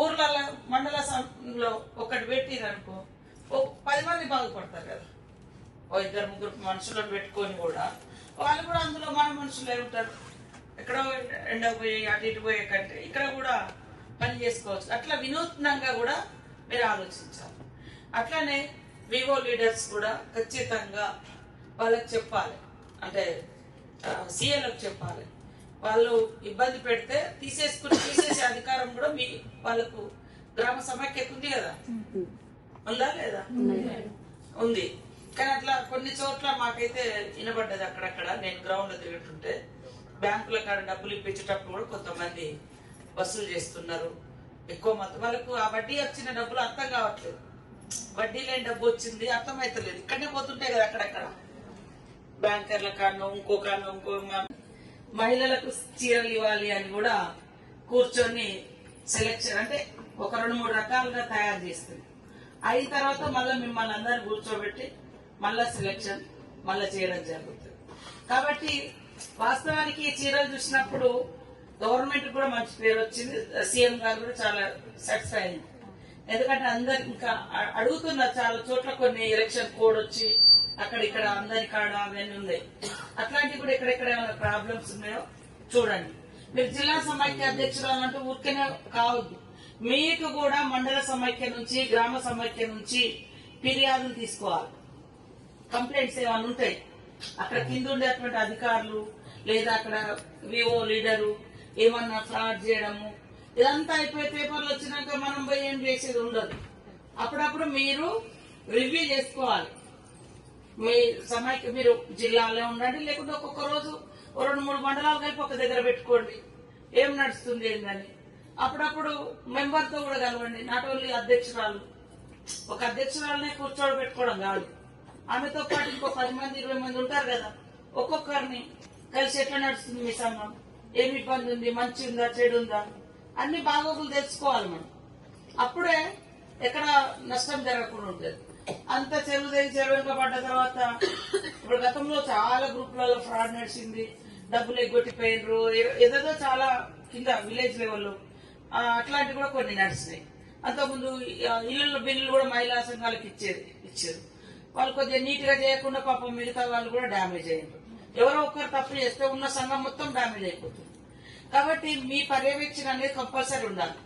ఊర్లలో మండల సంఘంలో ఒకటి పెట్టిరనుకో ఓ పది మంది బాగుపడతారు కదా. ఓ ఇద్దరు ముగ్గురు మనుషులను పెట్టుకొని కూడా వాళ్ళు కూడా అందులో మన మనుషులే ఉంటారు. ఎక్కడో ఎండ పోయి అటు ఇటు పోయే కంటే ఇక్కడ కూడా పని చేసుకోవచ్చు. అట్లా వినూత్నంగా కూడా మీరు ఆలోచించాలి. అట్లానే వివో లీడర్స్ కూడా ఖచ్చితంగా వాళ్ళకి చెప్పాలి. అంటే సీఎలకు చెప్పాలి. వాళ్ళు ఇబ్బంది పెడితే తీసేసుకుని తీసేసే అధికారం కూడా మీ వాళ్ళకు గ్రామ సమాఖ్యకు ఉంది కదా? ఉందా లేదా? ఉంది. కానీ అట్లా కొన్ని చోట్ల మాకైతే వినబడ్డది అక్కడక్కడ. నేను గ్రౌండ్లో తిరుగుతుంటే బ్యాంకుల కాడ డబ్బులు ఇప్పించేటప్పుడు కూడా కొంతమంది వసూలు చేస్తున్నారు. ఎక్కువ మొత్తం వాళ్ళకు ఆ వడ్డీ వచ్చిన డబ్బులు అర్థం కావట్లేదు. వడ్డీ లేని డబ్బు వచ్చింది అర్థమైతలేదు ఇక్కడనే పోతుంటాయి కదా అక్కడక్కడ. బ్యాంకర్ల కారణం ఇంకో కారణం ఇంకో మహిళలకు చీరలు ఇవ్వాలి అని కూడా కూర్చొని సెలెక్షన్ అంటే ఒక రెండు మూడు రకాలుగా తయారు చేస్తుంది. అయిన తర్వాత మళ్ళీ మిమ్మల్ని అందరిని కూర్చోబెట్టి మళ్ళా సెలెక్షన్ మళ్ళా చేయడం జరుగుతుంది. కాబట్టి వాస్తవానికి చీరలు చూసినప్పుడు గవర్నమెంట్ కూడా మంచి పేరు వచ్చింది. సీఎం గారు కూడా చాలా సాటిస్ఫై అయింది ఎందుకంటే అందరు ఇంకా అడుగుతున్నారు చాలా చోట్ల కొన్ని ఎలక్షన్ కోడ్ వచ్చి అక్కడ ఇక్కడ అందరి కాడ అవన్నీ ఉన్నాయి. అట్లాంటివి కూడా ఎక్కడెక్కడ ఏమైనా ప్రాబ్లమ్స్ ఉన్నాయో చూడండి. మీరు జిల్లా సమైక్య అధ్యక్షురాలు అంటూ ఊరికనే కావద్దు. మీకు కూడా మండల సమైక్య నుంచి గ్రామ సమైక్య నుంచి ఫిర్యాదులు తీసుకోవాలి. కంప్లైంట్స్ ఏమైనా ఉంటాయి? అక్కడ కింద ఉండేటువంటి అధికారులు లేదా అక్కడ వివో లీడరు ఏమన్నా ఫ్రాడ్ చేయడము ఇదంతా అయిపోయి పేపర్లు వచ్చినాక మనం పోయి ఏం చేసేది ఉండదు. అప్పుడప్పుడు మీరు రివ్యూ చేసుకోవాలి. మీ సమైక్య మీరు జిల్లాలో ఉండండి లేకుంటే ఒక్కొక్క రోజు రెండు మూడు మండలాలు కలిపి ఒక దగ్గర పెట్టుకోండి. ఏం నడుస్తుంది ఏంటని అప్పుడప్పుడు మెంబర్తో కూడా కలవండి. నాట్ ఓన్లీ అధ్యక్షురాలు. ఒక అధ్యక్షురాలనే కూర్చోబెట్టుకోవడం కాదు. ఆమెతో పాటు ఇంకో పది మంది ఇరవై మంది ఉంటారు కదా. ఒక్కొక్కరిని కలిసి ఎట్లా నడుస్తుంది మీ సంఘం? ఏమి ఇబ్బంది ఉంది? మంచి ఉందా? చెడు ఉందా? అన్ని బాగోగులు తెలుసుకోవాలి మనం. అప్పుడే ఎక్కడ నష్టం జరగకుండా ఉంటుంది. అంత చెరువు దగ్గర చెరువు వెనుక పడ్డ తర్వాత ఇప్పుడు గతంలో చాలా గ్రూపులలో ఫ్రాడ్ నడిచింది. డబ్బులు ఎగ్గొట్టిపోయినరు ఏదో ఏదేదో చాలా కింద విలేజ్ లెవెల్లో. అట్లాంటివి కూడా కొన్ని నడిచినాయి. అంతకుముందు ఇళ్ళ ఇల్లు బిల్లులు కూడా మహిళా సంఘాలకు ఇచ్చేది ఇచ్చారు. వాళ్ళు కొద్దిగా నీట్గా చేయకుండా పాపం మిగతా వాళ్ళు కూడా డ్యామేజ్ అయ్యారు ఎవరో ఒకరు తప్పు చేస్తే ఉన్న సంఘం మొత్తం డ్యామేజ్ అయిపోతుంది. కాబట్టి మీ పర్యవేక్షణ అనేది కంపల్సరీ ఉండాలి.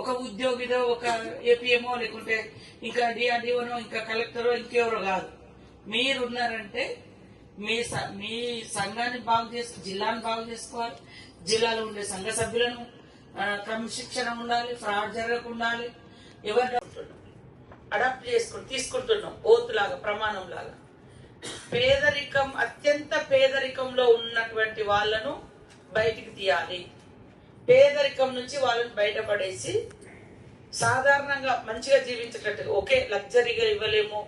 ఒక ఉద్యోగిదో ఒక ఏపీఎంఓ లేకుంటే ఇంకా డిఆర్డిఓనో ఇంకా కలెక్టరో ఇంకెవరో కాదు. మీరు ఉన్నారంటే మీ మీ సంఘాన్ని బాగు చేసు జిల్లాను బాగు చేసుకోవాలి. జిల్లాలో ఉండే సంఘ సభ్యులను క్రమశిక్షణ ఉండాలి ఫ్రాడ్ జరగకుండా ఉండాలి. ఎవరు అడాప్ట్ చేసుకుని తీసుకుంటున్నాం ఓత్ లాగా ప్రమాణం లాగా పేదరికం అత్యంత పేదరికంలో ఉన్నటువంటి వాళ్ళను బయటికి తీయాలి. పేదరికం నుంచి వాళ్ళని బయటపడేసి సాధారణంగా మంచిగా జీవించేటట్టు ఒకే లగ్జరీగా ఇవ్వలేము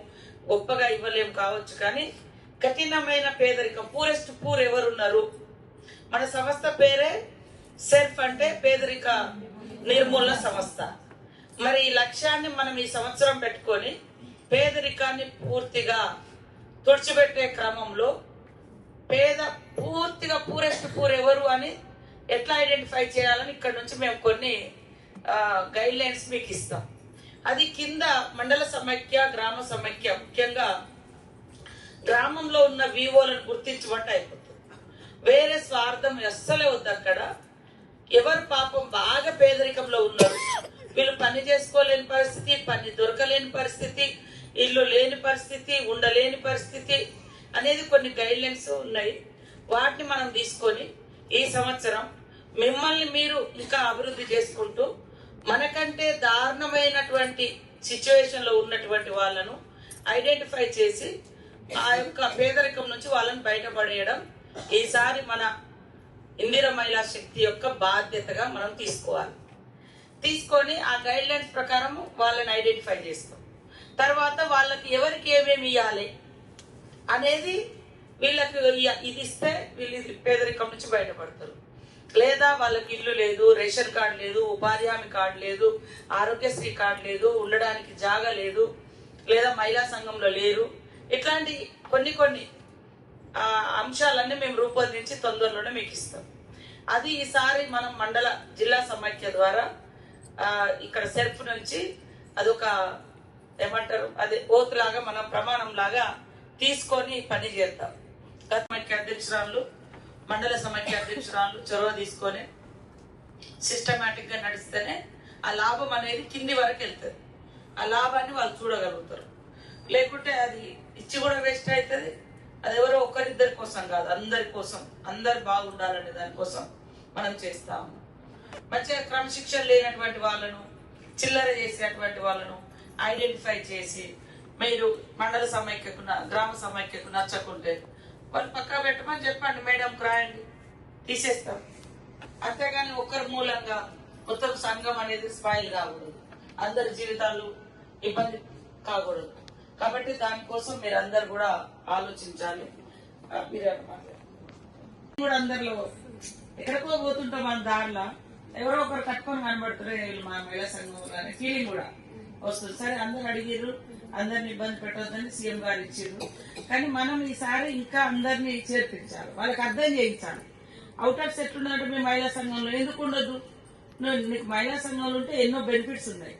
గొప్పగా ఇవ్వలేము కావచ్చు కానీ కఠినమైన పేదరికం పూరెస్ట్ పూర్ ఎవరున్నారు? మన సంస్థ పేరే సెల్ఫ్ అంటే పేదరిక నిర్మూలన సంస్థ. మరి ఈ లక్ష్యాన్ని మనం ఈ సంవత్సరం పెట్టుకొని పేదరికాన్ని పూర్తిగా తుడిచిపెట్టే క్రమంలో పేద పూర్తిగా పూరెస్ట్ పూర్ ఎవరు అని ఎట్లా ఐడెంటిఫై చేయాలని ఇక్కడ నుంచి మేము కొన్ని గైడ్ లైన్స్ మీకు ఇస్తాం. అది కింద మండల సమైక్య గ్రామ సమైక్య ముఖ్యంగా గ్రామంలో ఉన్న వివోలను గుర్తించబట్టి అయిపోతుంది. వేరే స్వార్థం అస్సలే వద్దు అక్కడ. ఎవరు పాపం బాగా పేదరికంలో ఉన్నారు. వీళ్ళు పని చేసుకోలేని పరిస్థితి పని దొరకలేని పరిస్థితి ఇల్లు లేని పరిస్థితి ఉండలేని పరిస్థితి అనేది కొన్ని గైడ్ లైన్స్ ఉన్నాయి. వాటిని మనం తీసుకొని ఈ సంవత్సరం మిమ్మల్ని మీరు ఇంకా అభివృద్ధి చేసుకుంటూ మనకంటే దారుణమైనటువంటి సిచ్యువేషన్లో ఉన్నటువంటి వాళ్ళను ఐడెంటిఫై చేసి ఆ యొక్క పేదరికం నుంచి వాళ్ళని బయటపడేయడం ఈసారి మన ఇందిర మహిళా శక్తి యొక్క బాధ్యతగా మనం తీసుకోవాలి. తీసుకొని ఆ గైడ్ లైన్స్ ప్రకారం వాళ్ళని ఐడెంటిఫై చేస్తాం తర్వాత వాళ్ళకి ఎవరికి ఏమేమి ఇవ్వాలి అనేది వీళ్ళకి ఇది ఇస్తే వీళ్ళు ఇది పేదరికం నుంచి బయటపడతారు. లేదా వాళ్ళకి ఇల్లు లేదు రేషన్ కార్డు లేదు ఉపాధి హామీ కార్డు లేదు ఆరోగ్యశ్రీ కార్డు లేదు ఉండడానికి జాగా లేదు లేదా మహిళా సంఘంలో లేరు. ఇట్లాంటి కొన్ని కొన్ని అంశాలన్నీ మేము రూపొందించి తొందరలోనే మీకు ఇస్తాం. అది ఈసారి మనం మండల జిల్లా సమాఖ్య ద్వారా ఇక్కడ సెల్ఫ్ నుంచి అదొక ఏమంటారు అదే ఓత్ లాగా మనం ప్రమాణం లాగా తీసుకొని పని చేద్దాం. గత సమైక్య అధ్యక్షురాలు మండల సమైక్య అధ్యక్షురాలు చొరవ తీసుకొని సిస్టమేటిక్గా నడిస్తేనే ఆ లాభం అనేది కింది వరకు వెళ్తుంది. ఆ లాభాన్ని వాళ్ళు చూడగలుగుతారు. లేకుంటే అది ఇచ్చి కూడా వేస్ట్ అవుతుంది. అది ఎవరో ఒక్కరిద్దరి కోసం కాదు అందరి కోసం అందరు బాగుండాలనే దానికోసం మనం చేస్తాము మంచిగా క్రమశిక్షణ లేనటువంటి వాళ్ళను చిల్లర చేసినటువంటి వాళ్ళను ఐడెంటిఫై చేసి మీరు మండల సమైక్యకు గ్రామ సమైక్యకు నచ్చకుంటే వాళ్ళు పక్క పెట్టమని చెప్పండి మేడం రాయండి. తీసేస్తాం. అంతేగాని ఒక్కరి మూలంగా మొత్తం సంఘం అనేది స్పాయిల్ కాకూడదు. అందరి జీవితాలు ఇబ్బంది కాకూడదు. కాబట్టి దానికోసం మీరు అందరు కూడా ఆలోచించాలి. మీరు కూడా అందరిలో ఎక్కడికో పోతుంటాం మన దారిలో. ఎవరో ఒకరు కట్టుకొని కనబడుతున్నారు వీళ్ళు మా మహిళా సంఘం ఫీలింగ్ కూడా. వస్తుంది. సరే అందరు అడిగిర్రు అందరిని ఇబ్బంది పెట్టొద్దని సీఎం గారు ఇచ్చిర్రు. కానీ మనం ఈసారి ఇంకా అందరినీ చేర్పించాలి. వాళ్ళకి అర్థం చేయించాలి. అవుట్ ఆఫ్ సెట్ ఉన్నట్టు మీ మహిళా సంఘంలో ఎందుకు ఉండదు నీకు మహిళా సంఘంలో ఉంటే ఎన్నో బెనిఫిట్స్ ఉన్నాయి.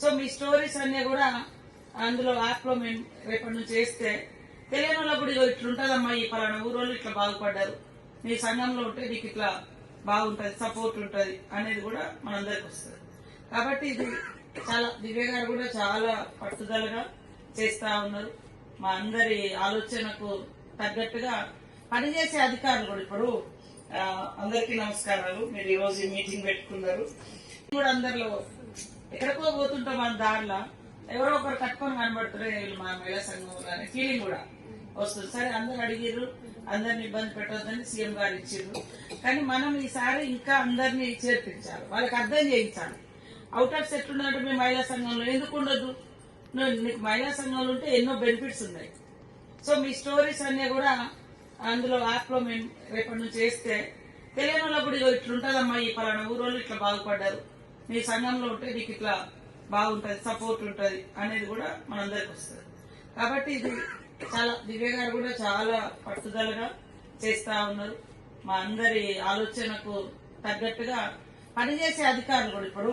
సో మీ స్టోరీస్ అన్ని కూడా అందులో యాప్లో మేము రేపటి నుంచి వేస్తే తెలియని వాళ్ళకు కూడా ఇట్లుంటుందమ్మా ఈ పలానా ఊరోళ్ళు ఇట్లా బాగుపడ్డారు. మీ సంఘంలో ఉంటే నీకు ఇట్లా బాగుంటుంది సపోర్ట్ ఉంటుంది అనేది కూడా మనందరికి వస్తుంది. కాబట్టి ఇది చాలా దివ్య గారు కూడా చాలా పట్టుదలగా చేస్తా ఉన్నారు. మా అందరి ఆలోచనకు తగ్గట్టుగా పనిచేసే అధికారులు కూడా ఇప్పుడు అందరికీ నమస్కారాలు. మీరు ఈ రోజు మీటింగ్ పెట్టుకున్నారు. కూడా అందరిలో ఎక్కడికో పోతుంటాం మన దారిలో. ఎవరో ఒకరు కట్టుకొని కనబడుతున్నారు. వీళ్ళు మా మహిళా సంఘంలో అనే ఫీలింగ్ కూడా వస్తుంది. సరే అందరు అడిగిర్రు. అందరిని ఇబ్బంది పెట్టొద్దని సీఎం గారు ఇచ్చిండ్రు కానీ మనం ఈసారి ఇంకా అందరినీ చేర్పించాలి. వాళ్ళకి అర్థం చేయించాలి. అవుట్ ఆఫ్ సెట్ ఉన్నట్టు మీ మహిళా సంఘంలో ఎందుకు ఉండదు నీకు మహిళా సంఘంలో ఉంటే ఎన్నో బెనిఫిట్స్ ఉన్నాయి. సో మీ స్టోరీస్ అన్ని కూడా అందులో యాప్లో మేము రేపటి నుంచి వేస్తే తెలియని వాళ్ళకు కూడా ఇట్లుంటుందమ్మా ఈ పలానా ఊరోళ్ళు ఇట్లా బాగుపడ్డారు. మీ సంఘంలో ఉంటే నీకు ఇట్లా బాగుంటుంది సపోర్ట్ ఉంటుంది అనేది కూడా మనందరికి వస్తుంది. కాబట్టి ఇది చాలా దివ్య గారు కూడా చాలా పట్టుదలగా చేస్తా ఉన్నారు. మా అందరి ఆలోచనకు తగ్గట్టుగా పనిచేసే అధికారులు కూడా ఇప్పుడు